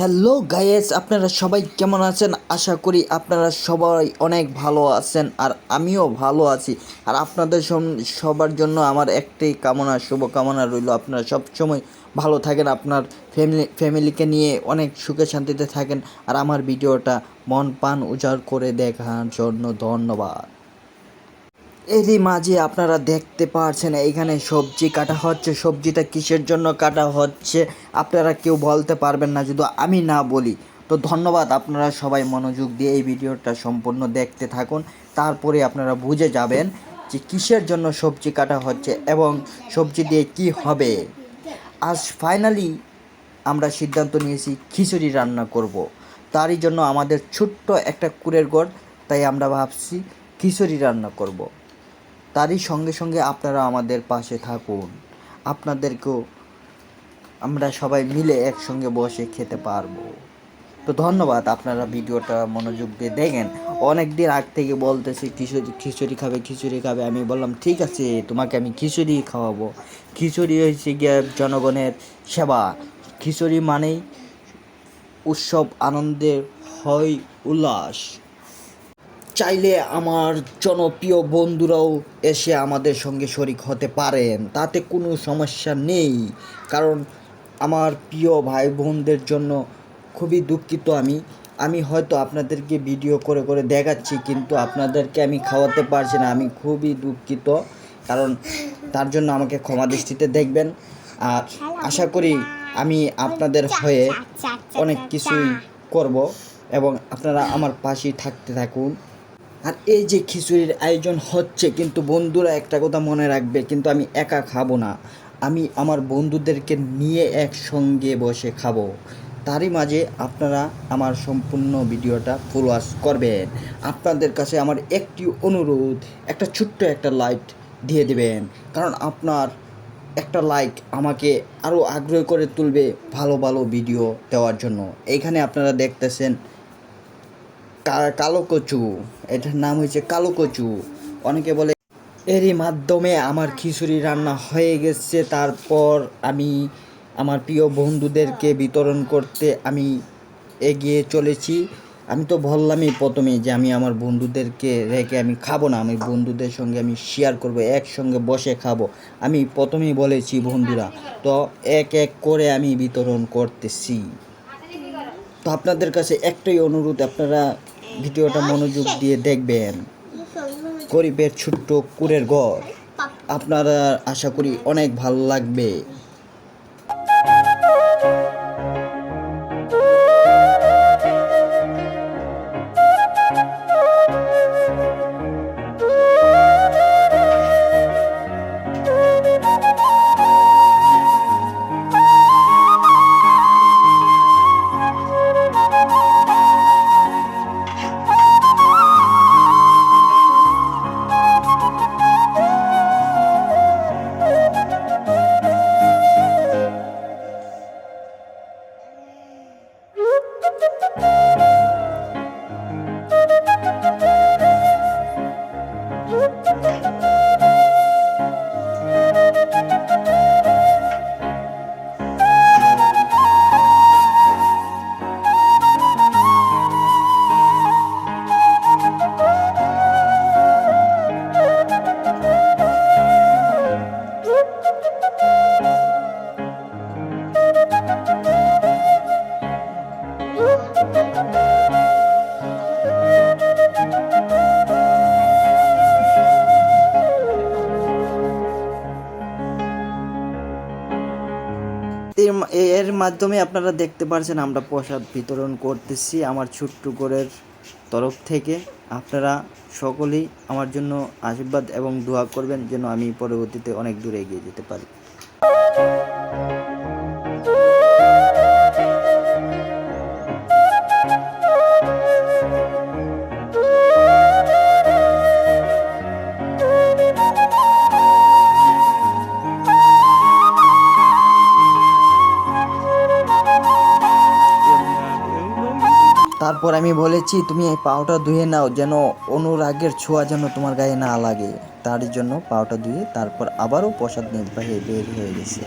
Hello guys আপনারা সবাই কেমন আছেন? আশা করি আপনারা সবাই অনেক ভালো আছেন আর আমিও ভালো আছি। আর আপনাদের সবার জন্য আমার একটাই কামনা, শুভকামনা রইল। আপনারা সবসময় ভালো থাকেন, আপনার ফ্যামিলি, ফ্যামিলিকে নিয়ে অনেক সুখে শান্তিতে থাকেন। আর আমার ভিডিওটা মন পান উজাড় করে দেখার জন্য ধন্যবাদ। এরই মাঝে আপনারা দেখতে পারছেন, এইখানে সবজি কাটা হচ্ছে সবজিটা কিসের জন্য কাটা হচ্ছে, আপনারা কেউ বলতে পারবেন না যদি আমি না বলি তো ধন্যবাদ আপনারা সবাই মনোযোগ দিয়ে এই ভিডিওটা সম্পূর্ণ দেখতে থাকুন, তারপরে আপনারা বুঝে যাবেন যে কিসের জন্য সবজি কাটা হচ্ছে এবং সবজি দিয়ে কি হবে আজ ফাইনালি আমরা সিদ্ধান্ত নিয়েছি, খিচুড়ি রান্না করব। তারই জন্য আমাদের ছোট্ট একটা কুড়ের ঘর তাই আমরা ভাবছি খিচুড়ি রান্না করব। তারই সঙ্গে সঙ্গে আপনারা আমাদের পাশে থাকুন। আপনাদেরকেও আমরা সবাই মিলে একসঙ্গে বসে খেতে পারব। তো ধন্যবাদ, আপনারা ভিডিওটা মনোযোগ দিয়ে দেখেন। অনেক দিন আগ থেকে বলতেছি, খিচুড়ি খিচুড়ি খাবে খিচুড়ি খাবে। আমি বললাম, ঠিক আছে, তোমাকে আমি খিচুড়ি খাওয়াবো। খিচুড়ি হয়েছে গিয়ে জনগণের সেবা। খিচুড়ি মানেই উৎসব, আনন্দের হয়, উল্লাস। চাইলে আমার জনপ্রিয় বন্ধুরাও এসে আমাদের সঙ্গে শরিক হতে পারেন। তাতে কোনো সমস্যা নেই। কারণ আমার প্রিয় ভাই বোনদের জন্য খুবই দুঃখিত আমি। আমি হয়তো আপনাদেরকে ভিডিও করে করে দেখাচ্ছি, কিন্তু আপনাদেরকে আমি খাওয়াতে পারছি না। আমি খুবই দুঃখিত। কারণ তার জন্য আমাকে ক্ষমা দৃষ্টিতে দেখবেন। আর আশা করি আমি আপনাদের হয়ে অনেক কিছুই করব এবং আপনারা আমার পাশেই থাকতে থাকুন। আর এই যে খিচুড়ির আয়োজন হচ্ছে, কিন্তু বন্ধুরা একটা কথা মনে রাখবে, কিন্তু আমি একা খাব না। আমি আমার বন্ধুদেরকে নিয়ে একসঙ্গে বসে খাব। তারই মাঝে আপনারা আমার সম্পূর্ণ ভিডিওটা ফুল ওয়াচ করবেন। আপনাদের কাছে আমার একটি অনুরোধ, একটা ছোট্ট একটা লাইট দিয়ে দেবেন। কারণ আপনার একটা লাইক আমাকে আরও আগ্রহী করে তুলবে ভালো ভালো ভিডিও দেওয়ার জন্য। এইখানে আপনারা দেখতেছেন কালো কচু। এটার নাম হয়েছে কালো কচু। অনেকে বলে, এরই মাধ্যমে আমার খিচুড়ি রান্না হয়ে গেছে। তারপর আমি আমার প্রিয় বন্ধুদেরকে বিতরণ করতে আমি এগিয়ে চলেছি। আমি তো বললামই প্রথমে যে আমি আমার বন্ধুদেরকে রেখে আমি খাব না। আমি বন্ধুদের সঙ্গে আমি শেয়ার করব, একসঙ্গে বসে খাব। আমি প্রথমেই বলেছি, বন্ধুরা, তো এক এক করে আমি বিতরণ করতেছি। তো আপনাদের কাছে একটাই অনুরোধ, আপনারা ভিডিওটা মনোযোগ দিয়ে দেখবেন। গরিবের ছোট্ট কুরের ঘর। আপনারা আশা করি অনেক ভালো লাগবে। এর মাধ্যমে আপনারা দেখতে পারছেন আমরা প্রসাদ বিতরণ করতেছি আমার ছোট্ট করের তরফ থেকে। আপনারা সকলেই আমার জন্য আশীর্বাদ এবং দোয়া করবেন যেন আমি পরবর্তীতে অনেক দূরে এগিয়ে যেতে পারি। তারপর আমি বলেছি, তুমি এই পাওটা ধুয়ে নাও যেন অনুরাগের ছোঁয়া যেন তোমার গায়ে না লাগে। তার জন্য পাওটা ধুয়ে তারপর আবারও প্রসাদ নির্বাহী বের হয়ে গেছে।